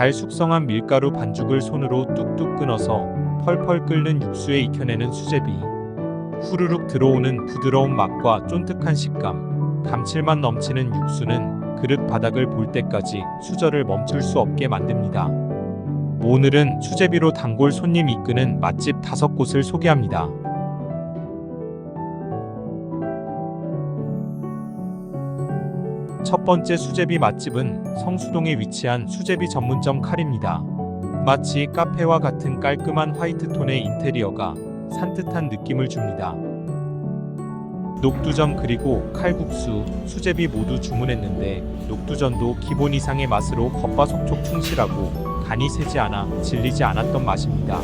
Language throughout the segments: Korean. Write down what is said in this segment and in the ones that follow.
잘 숙성한 밀가루 반죽을 손으로 뚝뚝 끊어서 펄펄 끓는 육수에 익혀내는 수제비. 후루룩 들어오는 부드러운 맛과 쫀득한 식감, 감칠맛 넘치는 육수는 그릇 바닥을 볼 때까지 수저를 멈출 수 없게 만듭니다. 오늘은 수제비로 단골 손님 이끄는 맛집 다섯 곳을 소개합니다. 첫 번째 수제비 맛집은 성수동에 위치한 수제비 전문점 칼입니다. 마치 카페와 같은 깔끔한 화이트톤의 인테리어가 산뜻한 느낌을 줍니다. 녹두전 그리고 칼국수, 수제비 모두 주문했는데 녹두전도 기본 이상의 맛으로 겉바속촉 충실하고 간이 세지 않아 질리지 않았던 맛입니다.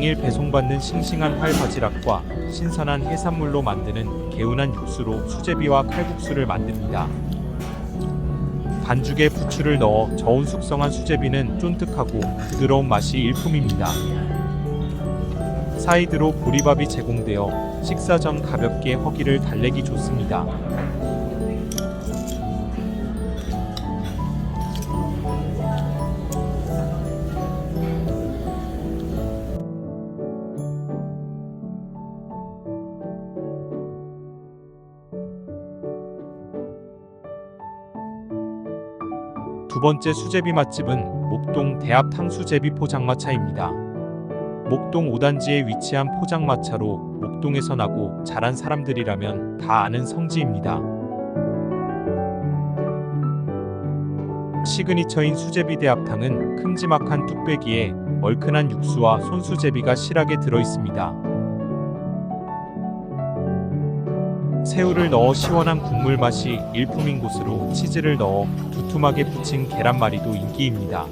당일 배송받는 싱싱한 활바지락과 신선한 해산물로 만드는 개운한 육수로 수제비와 칼국수를 만듭니다. 반죽에 부추를 넣어 저온 숙성한 수제비는 쫀득하고 부드러운 맛이 일품입니다. 사이드로 보리밥이 제공되어 식사 전 가볍게 허기를 달래기 좋습니다. 두 번째 수제비 맛집은 목동 대합 탕수제비 포장마차입니다. 목동 5단지에 위치한 포장마차로 목동에서 나고 자란 사람들이라면 다 아는 성지입니다. 시그니처인 수제비 대합탕은 큼지막한 뚝배기에 얼큰한 육수와 손수제비가 실하게 들어 있습니다. 새우를 넣어 시원한 국물 맛이 일품인 곳으로 치즈를 넣어 두툼하게 부친 계란말이도 인기입니다.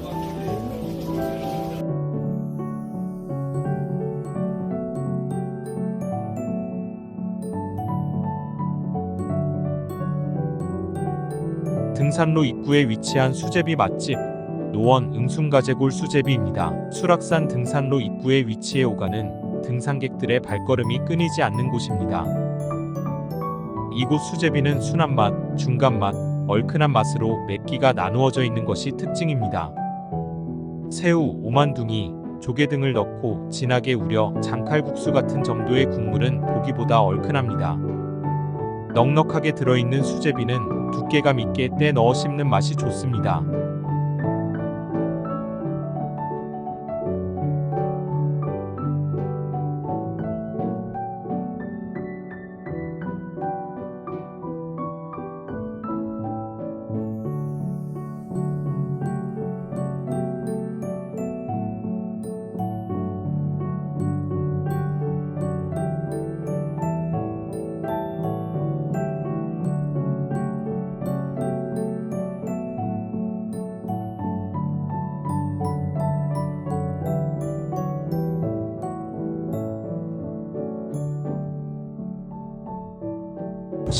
등산로 입구에 위치한 수제비 맛집 노원 응순가제골 수제비입니다. 수락산 등산로 입구에 위치해 오가는 등산객들의 발걸음이 끊이지 않는 곳입니다. 이곳 수제비는 순한 맛, 중간 맛, 얼큰한 맛으로 맵기가 나누어져 있는 것이 특징입니다. 새우, 오만둥이, 조개 등을 넣고 진하게 우려 장칼국수 같은 정도의 국물은 보기보다 얼큰합니다. 넉넉하게 들어있는 수제비는 두께감 있게 떼 넣어 씹는 맛이 좋습니다.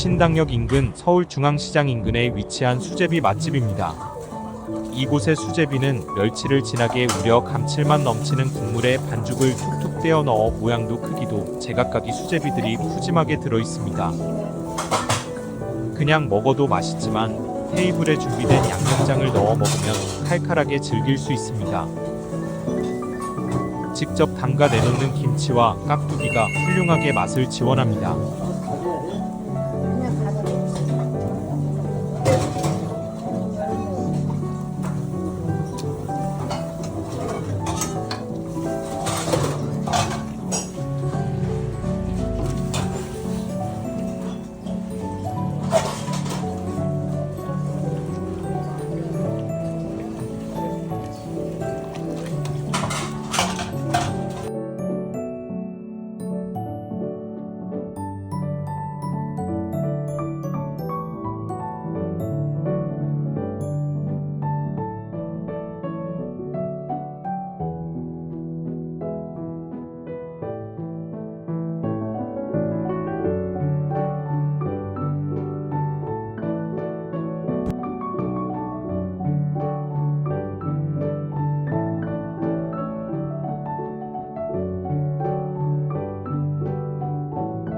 신당역 인근 서울중앙시장 인근에 위치한 수제비 맛집입니다. 이곳의 수제비는 멸치를 진하게 우려 감칠맛 넘치는 국물에 반죽을 툭툭 떼어 넣어 모양도 크기도 제각각이 수제비들이 푸짐하게 들어 있습니다. 그냥 먹어도 맛있지만 테이블에 준비된 양념장을 넣어 먹으면 칼칼하게 즐길 수 있습니다. 직접 담가 내놓는 김치와 깍두기가 훌륭하게 맛을 지원합니다.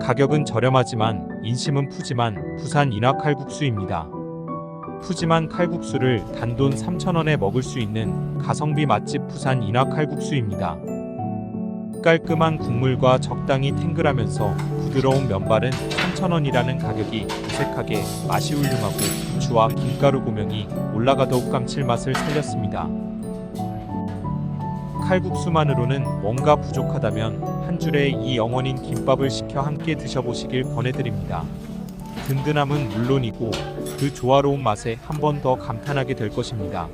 가격은 저렴하지만 인심은 푸짐한 부산 인화 칼국수입니다. 푸짐한 칼국수를 단돈 3,000원에 먹을 수 있는 가성비 맛집 부산 인화 칼국수입니다. 깔끔한 국물과 적당히 탱글하면서 부드러운 면발은 3,000원이라는 가격이 어색하게 맛이 훌륭하고 부추와 김가루 고명이 올라가 더욱 감칠맛을 살렸습니다. 칼국수만으로는 뭔가 부족하다면 한 줄에 이 영원인 김밥을 시켜 함께 드셔보시길 권해드립니다. 든든함은 물론이고 그 조화로운 맛에 한 번 더 감탄하게 될 것입니다.